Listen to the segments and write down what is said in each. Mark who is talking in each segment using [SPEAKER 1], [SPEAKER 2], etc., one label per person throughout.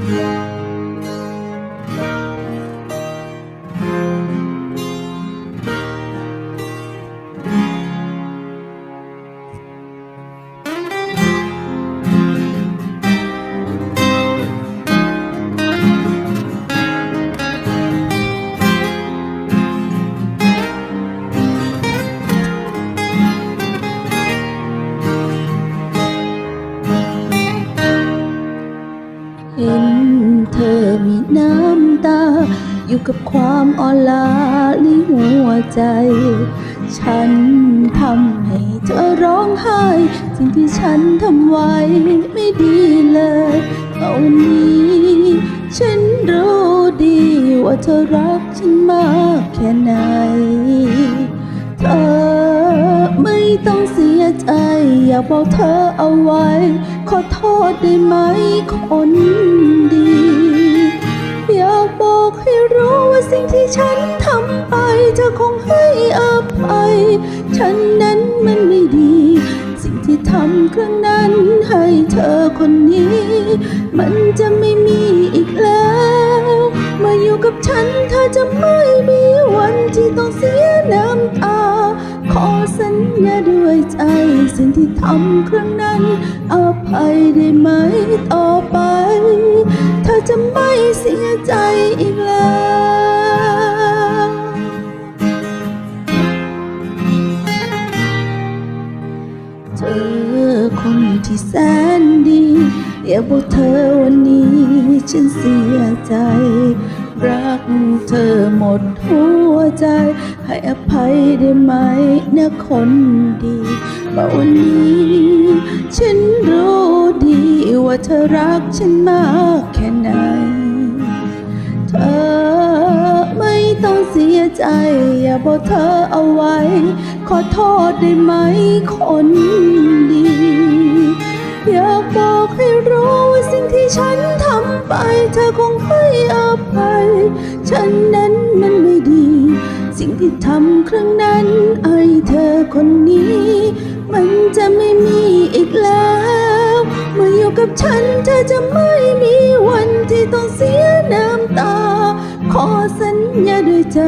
[SPEAKER 1] เอยู่กับความอ่อนล้าในหัวใจ ฉันทำให้เธอร้องไห้ สิ่งที่ฉันทำไว้ไม่ดีเลยเอนนี้ ฉันรู้ดีว่าเธอรักฉันมากแค่ไหน เธอไม่ต้องเสียใจ อยากบอกเธอเอาไว้ ขอโทษได้ไหมคนดี ที่ฉันทำไปเธอคงให้อภัย ฉันนั้นมันไม่ดี สิ่งที่ทำครั้งนั้นให้เธอคนนี้ มันจะไม่มีอีกแล้วมาอยู่กับฉันเธอจะไม่มีวันที่ต้องเสียน้ำตา ขอสัญญาด้วยใจ สิ่งที่ทำครั้งนั้นอภัยได้ไหมต่อไป เธอจะไม่เสียใจอีกแล้ว เธอคนที่แสนดีอย่าบอกเธอวันนี้ฉันเสียใจ รักเธอหมดหัวใจ ให้อภัยได้ไหมนะคนดีมาวันนี้ ฉันรู้ดีว่าเธอรักฉันมากแค่ไหน เธอไม่ต้องเสียใจ อย่าบอกเธอเอาไว้ ขอโทษได้ไหมคนดี อยากบอกให้รู้ว่าสิ่งที่ฉันทำไป เธอคงให้อภัย ฉันนั้นมันไม่ดี สิ่งที่ทำครั้งนั้นไอเธอคนนี้ มันจะไม่มีอีกแล้วเมื่ออยู่กับฉันเธอจะไม่มีวันที่ต้องเสียน้ำตา ขอสัญญาด้วยใจ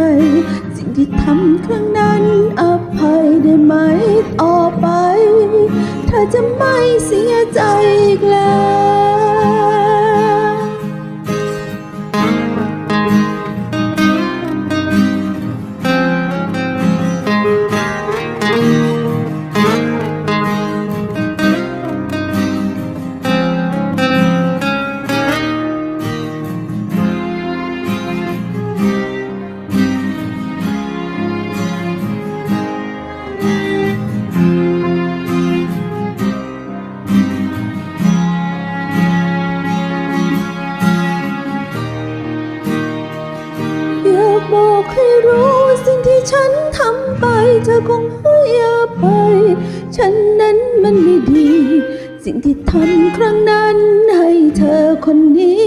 [SPEAKER 1] ที่ทำครั้งนั้นอภัยได้ไหมต่อไป เธอจะไม่เสียใจอีกแล้ว ฉันทำไปเธอคงให้อภัยฉันนั้นมันไม่ดี สิ่งที่ทำครั้งนั้นให้เธอคนนี้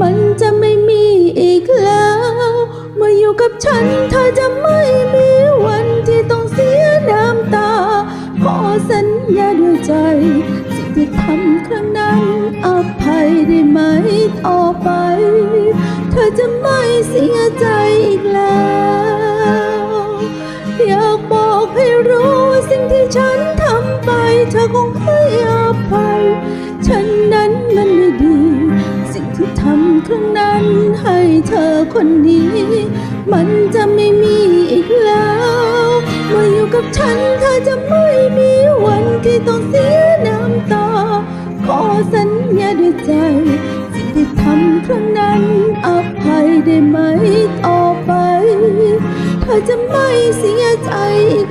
[SPEAKER 1] มันจะไม่มีอีกแล้วมาอยู่กับฉันเธอจะไม่มีวันที่ต้องเสียน้ำตา ขอสัญญาด้วยใจ สิ่งที่ทำครั้งนั้นอภัยได้ไหมต่อไป เธอจะไม่เสียใจ ทำครั้งนั้นให้เธอคนนี้ มันจะไม่มีอีกแล้วเมื่ออยู่กับฉันเธอจะไม่มีวันที่ต้องเสียน้ำตา ขอสัญญาด้วยใจ สิ่งที่ทำครั้งนั้นอภัยได้ไหมต่อไป เธอจะไม่เสียใจอีก